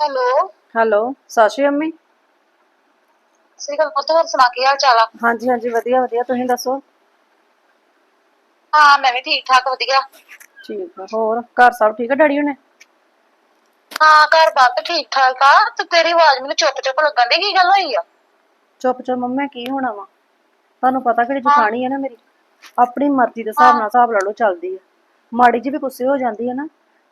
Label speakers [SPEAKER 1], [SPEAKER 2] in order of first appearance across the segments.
[SPEAKER 1] Hello.
[SPEAKER 2] Hello ਸਤਿ ਸ਼੍ਰੀ ਅਕਾਲ ਅੰਮੀ
[SPEAKER 1] ਸ੍ਰੀ ਅਕਾਲ ਪੁੱਤ ਹੋਰ ਸੁਣਾ ਕੀ ਹਾਲ ਚਾਲ ਆ?
[SPEAKER 2] ਹਾਂਜੀ ਹਾਂਜੀ ਵਧੀਆ ਵਧੀਆ ਤੁਸੀਂ ਦੱਸੋ?
[SPEAKER 1] ਹਾਂ ਮੈਂ ਵੀ ਠੀਕ ਠਾਕ ਵਧੀਆ।
[SPEAKER 2] ਠੀਕ ਆ ਹੋਰ ਘਰ ਸਭ ਠੀਕ ਆ ਡੈਡੀ ਹੁਣੇ?
[SPEAKER 1] ਹਾਂ ਘਰ ਬਾਰ ਤਾਂ ਠੀਕ ਠਾਕ ਆ ਤੇ ਤੇਰੀ ਆਵਾਜ਼ ਮੈਨੂੰ ਚੁੱਪ ਚੁੱਪ ਲੱਗਣ ਦੀ ਕੀ ਗੱਲ ਹੋਈ ਆ?
[SPEAKER 2] ਚੁੱਪ ਚੁੱਪ ਮੰਮੀ ਕੀ ਹੋਣਾ ਵਾ? ਤੁਹਾਨੂੰ ਪਤਾ ਕਿਹੜੀ ਜਠਾਣੀ ਹੈ ਨਾ ਮੇਰੀ ਆਪਣੀ ਮਰਜ਼ੀ ਦੇ ਹਿਸਾਬ ਨਾਲ ਹਿਸਾਬ ਲਾ ਲਓ ਚੱਲਦੀ ਆ। ਮਾੜੀ ਜੀ ਵੀ ਗੁੱਸੇ ਹੋ ਜਾਂਦੀ ਹੈ ਨਾ